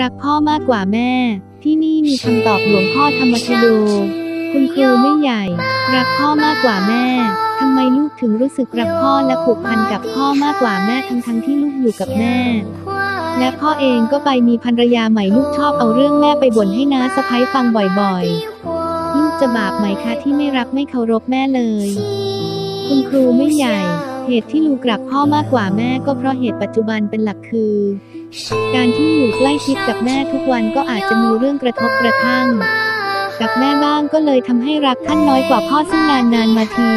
รักพ่อมากกว่าแม่ ที่นี่มีคำตอบหลวงพ่อธรรมชโดคุณครูไม่ใหญ่ รักพ่อมากกว่าแม่ทำไมลูกถึงรู้สึกรักพ่อและผูกพันกับพ่อมากกว่าแม่ทั้งทั้งที่ลูกอยู่กับแม่ และพ่อเองก็ไปมีภรรยาใหม่ลูกชอบเอาเรื่องแม่ไปบ่นให้น้าสะพ้ยฟังบ่อยๆ ลูกจะบาปไหมคะที่ไม่รักไม่เคารพแม่เลย คุณครูไม่ใหญ่ เหตุที่ลูกรักพ่อมากกว่าแม่ก็เพราะเหตุปัจจุบันเป็นหลักคือ การที่อยู่ใกล้ชิดกับแม่ทุกวันก็อาจจะมีเรื่องกระทบกระทั่ง กับแม่บ้างก็เลยทำให้รักท่านน้อยกว่าพ่อซึ่งนานนานมาที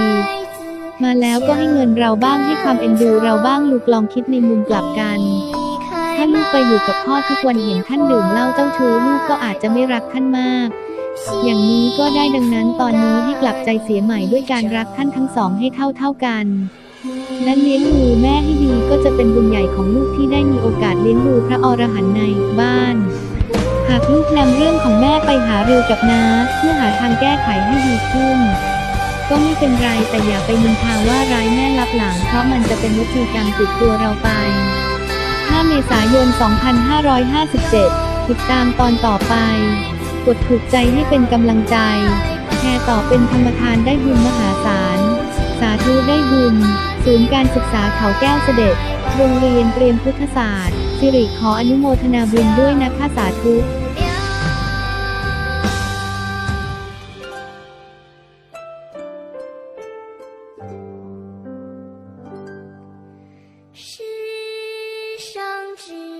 มาแล้วก็ให้เงินเราบ้างให้ความเอ็นดูเราบ้างลูกลองคิดในมุมกลับกัน ถ้าลูกไปอยู่กับพ่อทุกวันเห็นท่านดื่มเหล้าเจ้าชู้ลูกก็อาจจะไม่รักท่านมากอย่างนี้ก็ได้ดังนั้นตอนนี้ให้กลับใจเสียใหม่ด้วยการรักท่านทั้งสองให้เท่าเท่ากัน และเลี้ยงดูแม่ให้ดีก็จะเป็นบุญใหญ่ของลูกที่ได้มีโอกาสเลี้ยงดูพระอรหันต์ในบ้าน หากลูกนำเรื่องของแม่ไปหาเรือกับน้าเพื่อหาทางแก้ไขให้ดีขึ้น ก็ไม่เป็นไรแต่อย่าไปนินทาว่าร้ายแม่ลับหลัง เพราะมันจะเป็นวิธีกรรมติดตัวเราไป 5 เมษายน 2557 ติดตามตอนต่อไป กดถูกใจให้เป็นกำลังใจแชร์ต่อเป็นธรรมทานได้บุญมหาศาล สาธุได้บุญ ศูนย์การศึกษาเขาแก้วเสด็จ โรงเรียนเตรียมพุทธศาสตร์ สิริขออนุโมทนาบุญด้วยนะคะสาธุ世上只。